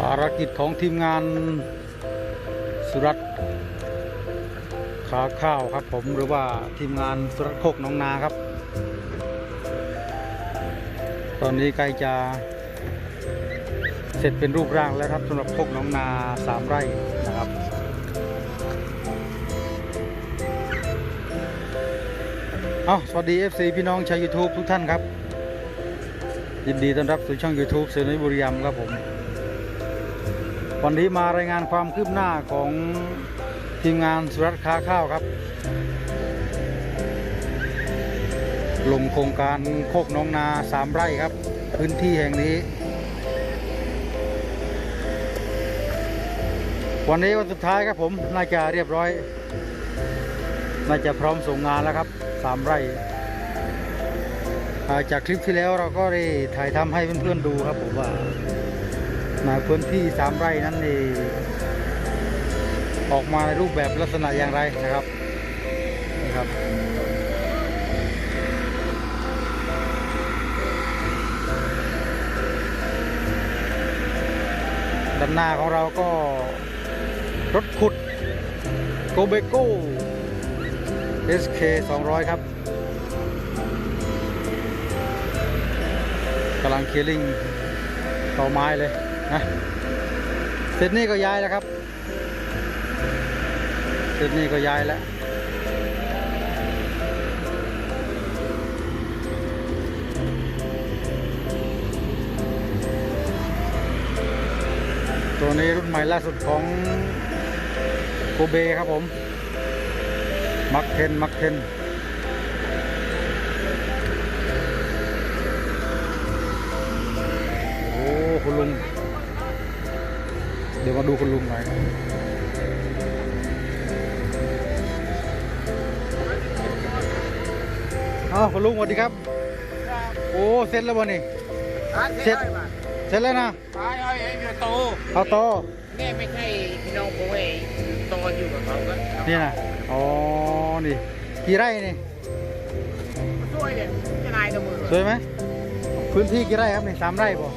ภารกิจของทีมงานสุรัตขาข้าวครับผมหรือว่าทีมงานสุรัตโคกน้องนาครับ ตอนนี้ใกล้จะเสร็จเป็นรูปร่างแล้วครับสำหรับโคกน้องนาสามไร่นะครับเอาสวัสดี FC พี่น้องชาว YouTube ทุกท่านครับ ยินดีต้อนรับสู่ช่อง YouTube เสือนุยบุรีรัมย์ครับผม วันนี้มารายงานความคืบหน้าของทีมงานสุรัตค้าข้าวครับ ลงโครงการโคกน้องนาสามไร่ครับ พื้นที่แห่งนี้ วันนี้วันสุดท้ายครับผมน่าจะเรียบร้อย น่าจะพร้อมส่งงานแล้วครับสามไร่จากคลิปที่แล้วเราก็ได้ถ่ายทำให้เพื่อนๆดูครับผมว่า ในพื้นที่สามไร่นั้นนี่ออกมาในรูปแบบลักษณะอย่างไรนะครับนะครับด้านหน้าของเราก็รถขุดโกเบโก้ SK 200 ครับกำลังเคลียร์ลิงต่อไม้เลย นะเสร็จนี่ก็ย้ายแล้วครับ เสร็จนี่ก็ย้ายแล้วตัวนี้รุ่นใหม่ล่าสุดของโกเบครับผม มักเทน มักเทน โอ้ คุณลุง ดี๋ยวมาดูคุณลุงหน่อยอ้าวคุณลุงสวัสดีครับ โอ้เสร็จแล้วบ่นี่เสร็จเสร็จแล้วนะตายเอาไอ้เรือโตเอาต่อเนี่ยไม่ใช่พี่น้องผมไอ้โตอยู่กับเขาก็นี่นะอ๋อนี่กี่ไร่นี่ช่วยเนี่ยจะนายตัวมือสวยไหมพื้นที่กี่ไร่ครับนี่สามไร่ป่ะ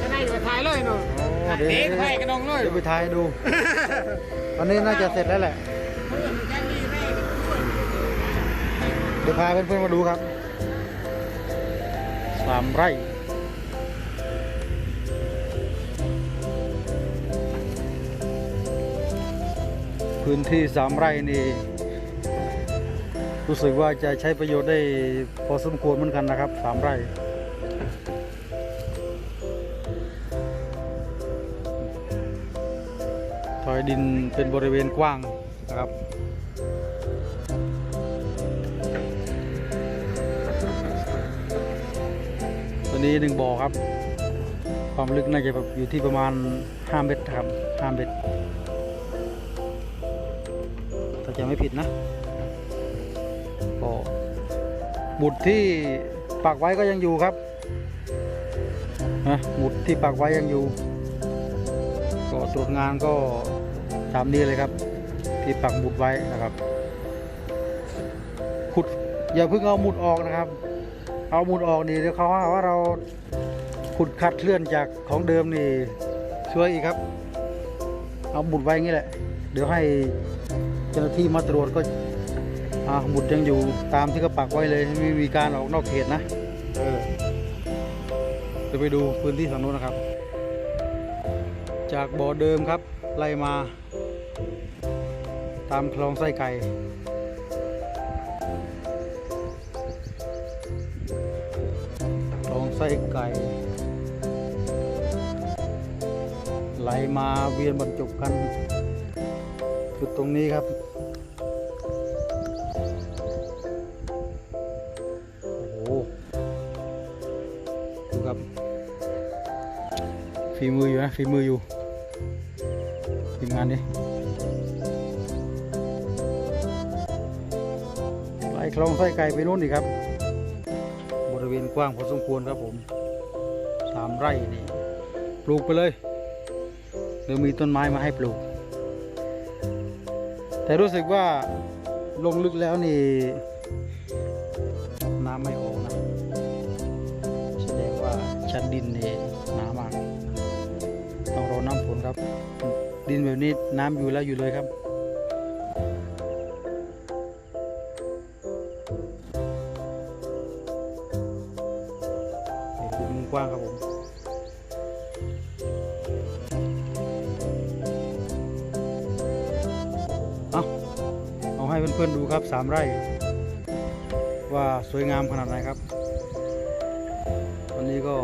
จะนายอยู่ถ่ายเลยหนูโอ้ เดี๋ยวเด็กไฟกระดองเลยเดี๋ยวไปถ่ายให้ดู วันนี้น่าจะเสร็จแล้วแหละเพื่อนแค่นี้แม่ช่วยเดี๋ยวพาเพื่อนๆมาดูครับสามไร่พื้นที่สามไร่นี่รู้สึกว่าจะใช้ประโยชน์ได้พอสมควรเหมือนกันนะครับสามไร่ ถอยดินเป็นบริเวณกว้างนะครับตัวนี้หนึ่งบ่อครับ ความลึกน่าจะแบบอยู่ที่ประมาณ 5 เมตรครับ5เมตรถ้าจะไม่ผิดนะก็หมุดที่ปักไว้ก็ยังอยู่ครับนะหมุดที่ปักไว้ยังอยู่ ก็ตรวจงานก็ตามนี้เลยครับ ที่ปักหมุดไว้นะครับขุดอย่าเพิ่งเอาหมุดออกนะครับ เอาหมุดออกนี่เดี๋ยวเขาหาว่าเราขุดคัดเคลื่อนจากของเดิมนี่ช่วยอีกครับ เอาหมุดไว้งี้แหละ เดี๋ยวให้เจ้าหน้าที่มาตรวจก็อ่าหมุดยังอยู่ตามที่เขาปักไว้เลยไม่มีการออกนอกเขตนะเออเดี๋ยวไปดูพื้นที่ฝั่งโน้นนะครับ จากบ่อเดิมครับ ไล่มา ตามคลองไส้ไก่คลองไส้ไก่ ไหลมาเวียนบรรจบกัน จุดตรงนี้ครับโอ้โหดูครับฝีมืออยู่นะฝีมืออยู่ งานนี้ไหลคลองไส้ไก่ไปนู่นอีครับ บริเวณกว้างพอสมควรครับผมสามไร่นี่ปลูกไปเลยเดี๋ยวมีต้นไม้มาให้ปลูก แต่รู้สึกว่าลงลึกแล้วนี่ น้ำไม่ออกนะแสดงว่าชั้นดินนี่หนามากต้องรอน้ำฝนครับ ดินแบบนี้น้ำอยู่แล้วอยู่เลยครับ ดูมุมกว้างครับผมเอาเอาให้เพื่อนๆดูครับสามไร่ ว่าสวยงามขนาดไหนครับ วันนี้ก็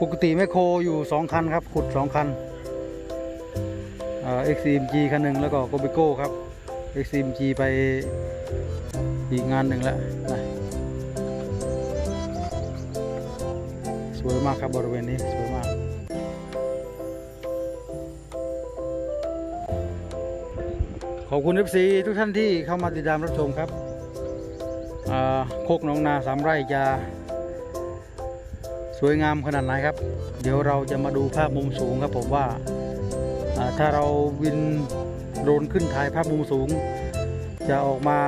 ปกติแมคโครอยู่สองคันครับ ขุดสองคัน เอ่อ XCMG คันหนึ่งแล้วก็โกเบโก้ครับ XCMG ไปอีกงานหนึ่งแล้วนะสวยมากครับบริเวณนี้สวยมากขอบคุณ FC ทุกท่านที่เข้ามาติดตามรับชมครับโคกหนองนาสามไร่จะสวยงามขนาดไหนครับ เดี๋ยวเราจะมาดูภาพมุมสูงครับผมว่า ถ้าเราวินโดรนขึ้นถ่ายภาพมุมสูง จะออกมา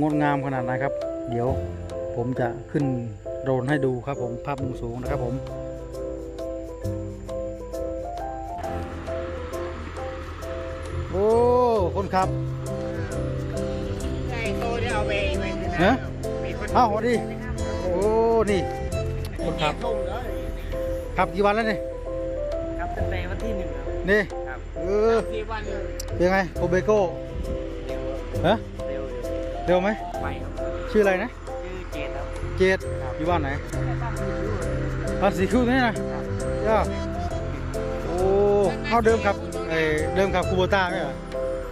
งดงามขนาดไหนครับ เดี๋ยวผมจะขึ้นโดรนให้ดูครับผมภาพมุมสูงนะครับผมโอ้คนขับไอ้โตที่เอาไปไว้ที่ฮะมีคนอ้าวสวัสดีโอ้นี่คนขับส่งเลยขับกี่วันแล้วเนี่ยครับ ตั้งแต่วันที่หนึ่งครับนี่ครับเออที่วันเป็นไงโอเบโก้เร็วฮะเร็วอยู่เร็วไหมไปครับชื่ออะไรนะชื่อเจนครับเจดอยู่บ้านไหนบ้านคุณด้วยบ้านสีคิ้วนี่นะย่าโอ้เขาเดิมขับเออเดิมขับคูโบต้าไหมเหรอ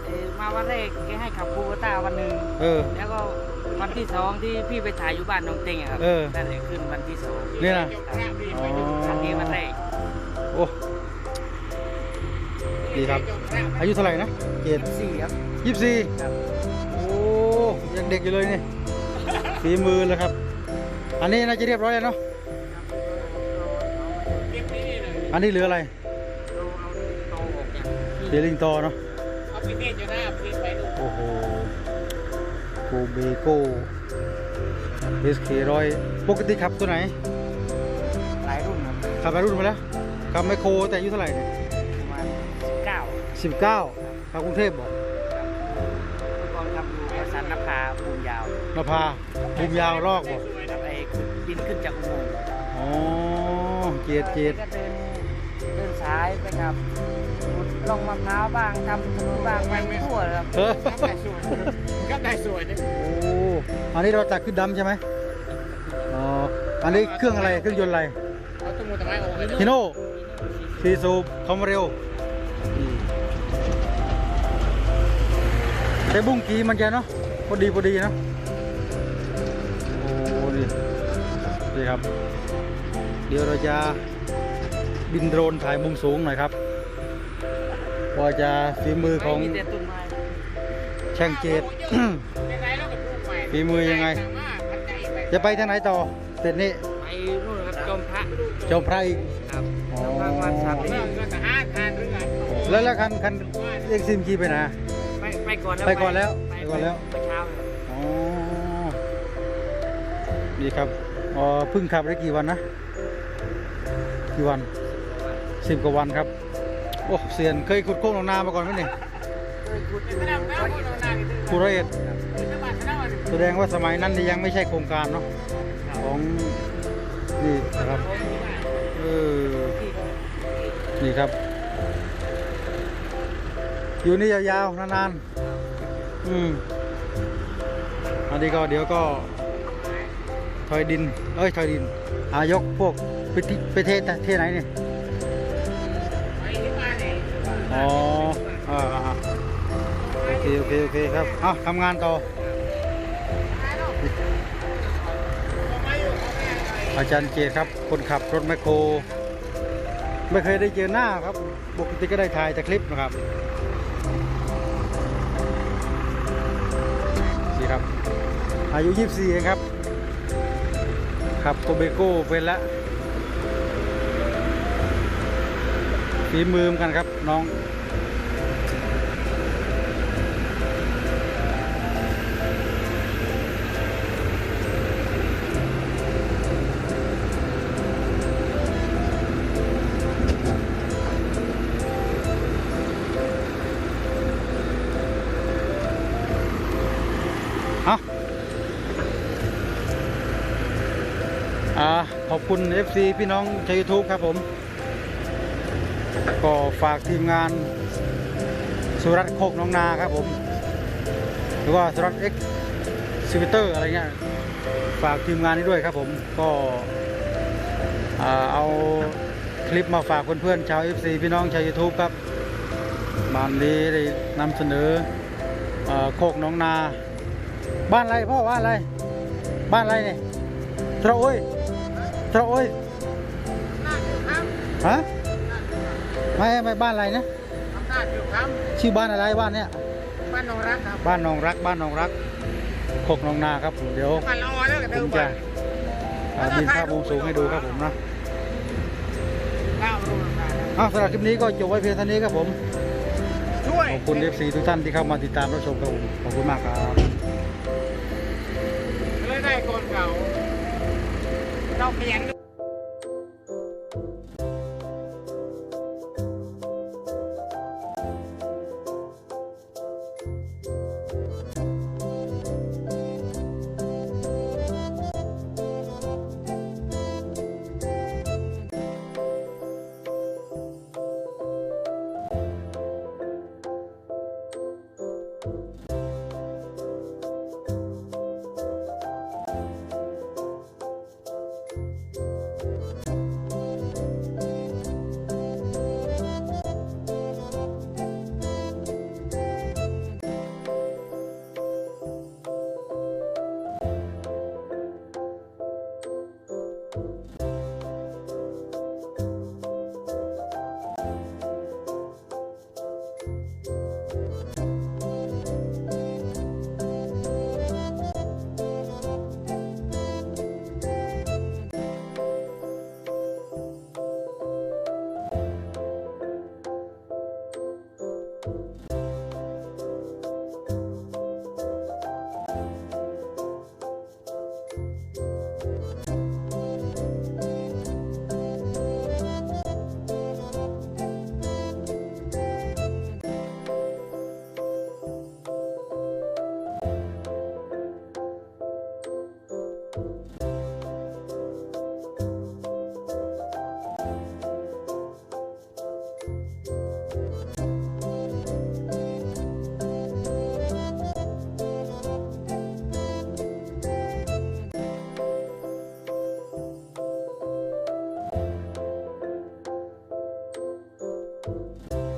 เอ่อมาวันแรกแกให้ขับคูโบต้าวันหนึ่งเออแล้วก็วันที่สองที่พี่ไปถ่ายอยู่บ้านน้องเต็งอะครับเออนั่นแหละขึ้นวันที่สองนี่นะอ๋อครั้งนี้วันแรกโอ้ ดีครับ อายุเท่าไหร่นะเจดสี่ครับยี่สิบสี่ครับโอ้ยังเด็กอยู่เลยนี่ฝีมือเลยครับ อันนี้น่าจะเรียบร้อยแล้วเนาะเก็บนี่เลยอันนี้เหลืออะไรเราเอาโตออกจากเดลิงต่อเนาะเอาไปเทศอยู่หน้าพี่ไปดูโอ้โหโกเบโก้เอสเคร้อยปกติขับตัวไหน หลายรุ่นครับขับไปรุ่นมาแล้วขับไมโครแต่อายุเท่าไหร่เนี่ย สิบเก้าขับกรุงเทพบอกเมื่อก่อนขับอยู่บริษัทนภาภูมิยาวนภาภูมิยาวลอกบอกครับไอ้บินขึ้นจากอุโมงค์อ๋อเจ็ดเจ็ดก็เดินเดินสายไปครับขุดลงมะพร้าวบ้างทำถนนบ้างไปทั่วเลยครับเออก็ได้สวยนะโอ้อันนี้เราตักขึ้นดำใช่ไหมอ๋ออันนี้เครื่องอะไรเครื่องยนต์อะไรเอาตุ้มตะไคร้ออกเลยฮิโน่ซีซูบคอมเร็ว แต่บุ้งกีมันจะเนาะพอดีพอดีเนาะโอ้นี่นี่ครับ เดี๋ยวเราจะบินโดรนถ่ายมุมสูงหน่อยครับว่าจะฝีมือของมีแต่ต้นไม้ช่างเจดฝีมือยังไง จะไปทางไหนต่อเสร็จนี่ไปนู่นครับจอมพระชมพระอีกครับจอมพระวันสามที่แล้วแล้วคันคันเอ็กซิมจีไปไหน ไปไปก่อนแล้วไปก่อนแล้วไปไปก่อนแล้วไปเช้าเลยอ๋อดีครับอ๋อเพิ่งขับได้กี่วันนะ กี่วันสิบกว่าวันครับ โอ้เสียนเคยขุดโค้งลงนามาก่อนไหมเนี่ยเคยขุดอยู่ร้อยเอ็ดขุดร้อยเอ็ดแสดงว่าสมัยนั้นนี่ยังไม่ใช่โครงการเนาะของนี่นะครับเออนี่ครับ อยู่นี่ยาวๆนานๆ อืมอันนี้ก็เดี๋ยวก็ถอยดิน เอ้ยถอยดินอายกพวกไปที่ไปเทศเทศไหนเนี่ยอ๋ออ่าโอเคโอเคโอเคครับเอาทำงานต่ออาจารย์เจตครับ คนขับรถแมคโคร ไม่เคยได้เจอหน้าครับ ปกติก็ได้ถ่ายแต่คลิปนะครับ นี่ครับ อายุ 24เองครับ ขับโคเบโก้เป็นแล้วฝีมือมกันครับน้อง คุณ FC พี่น้องชาวยูทูบครับผม ก็ฝากทีมงานสุรัตน์โคกน้องนาครับผม หรือว่าสุรัตน์เอ็กซิวิเตอร์อะไรเงี้ยฝากทีมงานนี้ด้วยครับผมก็เอาคลิปมาฝากเพื่อนๆชาว FC พี่น้องชาว YouTube ครับบานนี้ได้นำเสนออโคกน้องนา บ้านอะไรพ่อบ้านอะไร บ้านอะไรเนี่ยตระโอ้ย ตระโอ้ยฮะไม่ไม่บ้านอะไรนะอำนาจอยู่ครับชื่อบ้านอะไรบ้านเนี้ยบ้านนองรักครับบ้านนองรักบ้านนองรักโคกนองนาครับเดี๋ยวบ้านละออแล้วกับผเดิมจะบินภาพมุมสูงให้ดูครับผมนะเอ้าวสำหรับคลิปนี้ก็จบไว้เพียงเท่านี้ครับผมขอบคุณ FC ทุกท่านที่เข้ามาติดตามรับชมครับผมขอบคุณมากครับเลยได้คนเก่า เราเปลี่ยน you